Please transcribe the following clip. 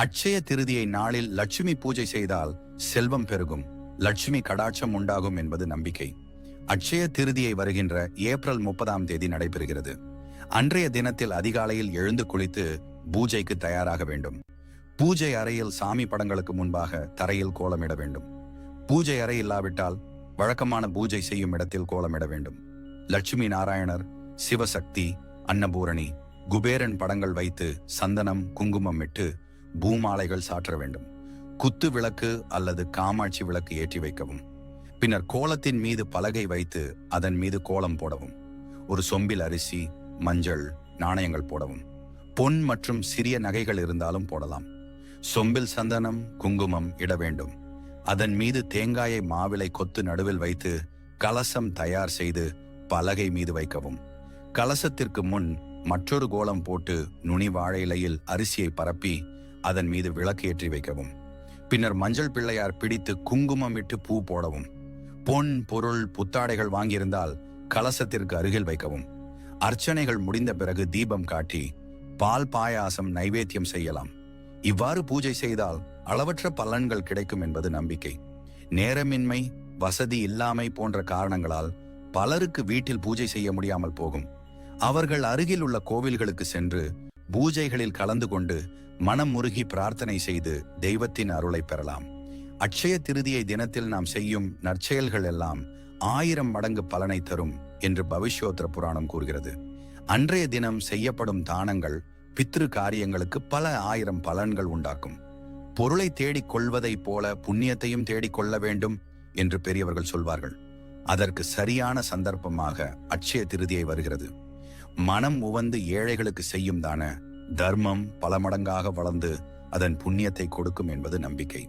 அட்சய திருதியை நாளில் லட்சுமி பூஜை செய்தால் செல்வம் பெருகும். லட்சுமி கடாட்சம் உண்டாகும் என்பது நம்பிக்கை. அட்சய திருதியை வருகின்ற ஏப்ரல் முப்பதாம் தேதி நடைபெறுகிறது. அன்றைய தினத்தில் அதிகாலையில் எழுந்து குளித்து பூஜைக்கு தயாராக வேண்டும். பூஜை அறையில் சாமி படங்களுக்கு முன்பாக தரையில் கோலமிட வேண்டும். பூஜை அறை இல்லாவிட்டால் வழக்கமான பூஜை செய்யும் இடத்தில் கோலமிட வேண்டும். லட்சுமி நாராயணர் சிவசக்தி அன்னபூரணி குபேரன் படங்கள் வைத்து சந்தனம் குங்குமம் இட்டு பூமாலைகள் சாற்ற வேண்டும். குத்து விளக்கு அல்லது காமாட்சி விளக்கு ஏற்றி வைக்கவும். பின்னர் கோலத்தின் மீது பலகை வைத்து அதன் மீது கோலம் போடவும். ஒரு சொம்பில் அரிசி மஞ்சள் நாணயங்கள் போடவும். பொன் மற்றும் சிறிய நகைகள் இருந்தாலும் போடலாம். சொம்பில் சந்தனம் குங்குமம் இட வேண்டும். அதன் மீது தேங்காயை மாவிலை கொத்து நடுவில் வைத்து கலசம் தயார் செய்து பலகை மீது வைக்கவும். கலசத்திற்கு முன் மற்றொரு கோலம் போட்டு நுனி வாழை இலையில் அரிசியை பரப்பி அதன் மீது விளக்கு ஏற்றி வைக்கவும். பின்னர் மஞ்சள் பிள்ளையார் பிடித்து குங்குமம் இட்டு பூ போடவும். பொன் பொருள் புத்தாடைகள் வாங்கியிருந்தால் கலசத்திற்கு அருகில் வைக்கவும். அர்ச்சனைகள் முடிந்த பிறகு தீபம் காட்டி பால் பாயாசம் நைவேத்தியம் செய்யலாம். இவ்வாறு பூஜை செய்தால் அளவற்ற பலன்கள் கிடைக்கும் என்பது நம்பிக்கை. நேரமின்மை வசதி இல்லாமை போன்ற காரணங்களால் பலருக்கு வீட்டில் பூஜை செய்ய முடியாமல் போகும். அவர்கள் அருகில் உள்ள கோவில்களுக்கு சென்று பூஜைகளில் கலந்து கொண்டு மனம் முருகி பிரார்த்தனை செய்து தெய்வத்தின் அருளை பெறலாம். அட்சய திருதியை தினத்தில் நாம் செய்யும் நற்செயல்கள் எல்லாம் ஆயிரம் மடங்கு பலனை தரும் என்று பவிஷ்யோத்திர புராணம் கூறுகிறது. அன்றைய தினம் செய்யப்படும் தானங்கள் பித்ரு காரியங்களுக்கு பல ஆயிரம் பலன்கள் உண்டாக்கும். பொருளை தேடிக் கொள்வதைப் போல புண்ணியத்தையும் தேடிக் கொள்ள வேண்டும் என்று பெரியவர்கள் சொல்வார்கள். அதற்கு சரியான சந்தர்ப்பமாக அட்சய திருதியை வருகிறது. மனம் உவந்து ஏழைகளுக்கு செய்யும் தான தர்மம் பல மடங்காக வளர்ந்து அதன் புண்ணியத்தை கொடுக்கும் என்பது நம்பிக்கை.